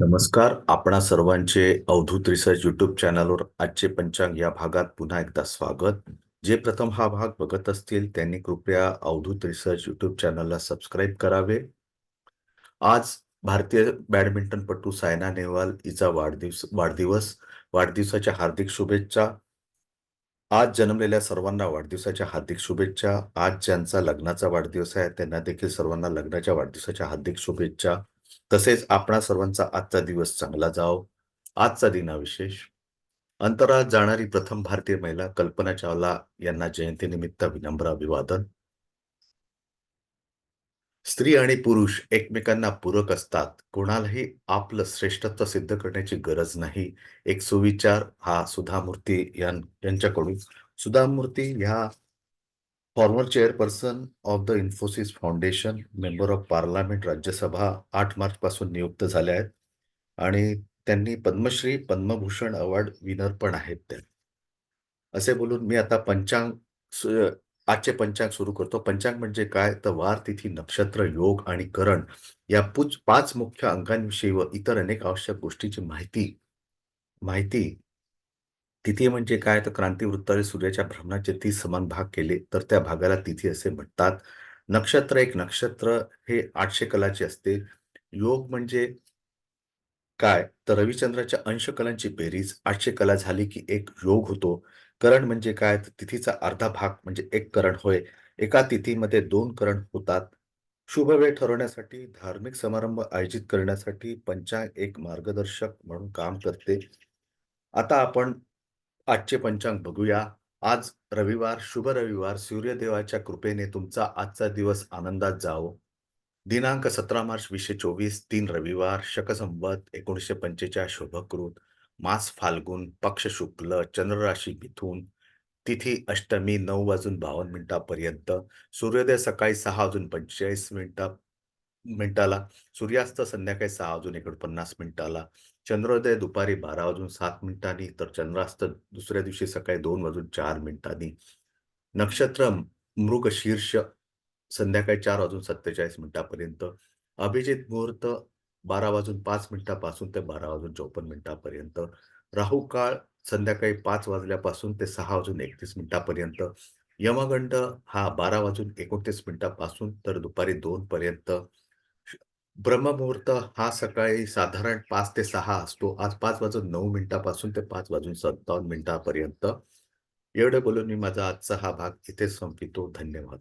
नमस्कार. आपणा सर्वांचे अवधूत रिसर्च युट्यूब चॅनलवर आजचे पंचांग या भागात पुन्हा एकदा स्वागत. जे प्रथम हा भाग बघत असतील त्यांनी कृपया अवधूत रिसर्च युट्यूब चॅनलला सबस्क्राईब करावे. आज भारतीय बॅडमिंटनपटू सायना नेहवाल हिचा वाढदिवस वाढदिवस वाढदिवसाच्या हार्दिक शुभेच्छा. आज जन्मलेल्या सर्वांना वाढदिवसाच्या हार्दिक शुभेच्छा. आज ज्यांचा लग्नाचा वाढदिवस आहे त्यांना देखील सर्वांना लग्नाच्या वाढदिवसाच्या हार्दिक शुभेच्छा. तसेच आपणा सर्वांचा आजचा दिवस चांगला जाओ आजचा दिनाविशेष अंतराळात जाणारी प्रथम भारतीय महिला कल्पना चावला यांना जयंतीनिमित्त विनम्र अभिवादन. स्त्री आणि पुरुष एकमेकांना पूरक असतात. कोणालाही आपलं श्रेष्ठत्व सिद्ध करण्याची गरज नाही. एक सुविचार हा सुधामूर्ती यांच्याकडून. सुधामूर्ती ह्या former chairperson of the Infosys foundation member of parliament Rajya Sabha आठ मार्च पासून नियुक्त झाल्या आहेत. आणि त्यांनी पद्मश्री पद्मभूषण अवॉर्ड विनर पण आहेत त्या. असे बोलून मी आता पंचांग आजचे पंचांग सुरू करतो. पंचांग म्हणजे काय? तर वार तिथी नक्षत्र योग आणि करण या पुच पाच मुख्य अंगांविषयी व इतर अनेक आवश्यक गोष्टीची माहिती माहिती तिथी म्हणजे काय? तर क्रांतिवृत्ताने सूर्याच्या भ्रमणाचे तीस समान भाग केले तर त्या भागाला तिथी असे म्हणतात नक्षत्र एक नक्षत्र हे आठशे कलाचे असते. योग म्हणजे काय? तर रविचंद्राच्या अंश कलांची बेरीज आठशे कला झाली की एक योग होतो. करण म्हणजे काय? तर तिथीचा अर्धा भाग म्हणजे एक करण होय. एका तिथीमध्ये दोन करण होतात. शुभ वेळ ठरवण्यासाठी धार्मिक समारंभ आयोजित करण्यासाठी पंचांग एक मार्गदर्शक म्हणून काम करते. आता आपण आजचे पंचांग बघूया. आज रविवार शुभ रविवार. सूर्यदेवाच्या कृपेने तुमचा आजचा दिवस आनंदात जावो. दिनांक सतरा मार्च वीसशे चोवीस तीन रविवार शकसंवत एकोणीसशे पंचेचाळीस शुभकृत. मास फाल्गुन पक्ष शुक्ल चंद्रराशी मिथून. तिथी अष्टमी नऊ वाजून बावन्न मिनिटापर्यंत. सूर्योदय सकाळी सहा वाजून पंचेचाळीस मिनिटा मिनिटाला. सूर्यास्त संध्याकाळी सहा वाजून एकोणपन्नास मिनिटाला. चंद्रोदय दुपारी बारा वाजून सात मिनिटांनी तर चंद्रास्त दुसऱ्या दिवशी सकाळी दोन वाजून चार मिनिटांनी. नक्षत्र मृग शीर्ष संध्याकाळी चार वाजून सत्तेचाळीस मिनिटापर्यंत. अभिजित मुहूर्त बारा वाजून पाच मिनिटापासून ते बारा वाजून चौपन्न मिनिटापर्यंत. राहू काळ संध्याकाळी पाच वाजल्यापासून ते सहा वाजून एकतीस मिनिटापर्यंत. यमगंड हा बारा वाजून एकोणतीस मिनिटापासून तर दुपारी दोन पर्यंत ब्रह्ममुहूर्त हा सकाळी साधारण पाच ते सहा असतो. आज पाच वाजून नऊ मिनिटापासून ते पाच वाजून सत्तावन्न मिनिटापर्यंत. एवढं बोलून मी माझा आजचा हा भाग इथेच संपितो धन्यवाद.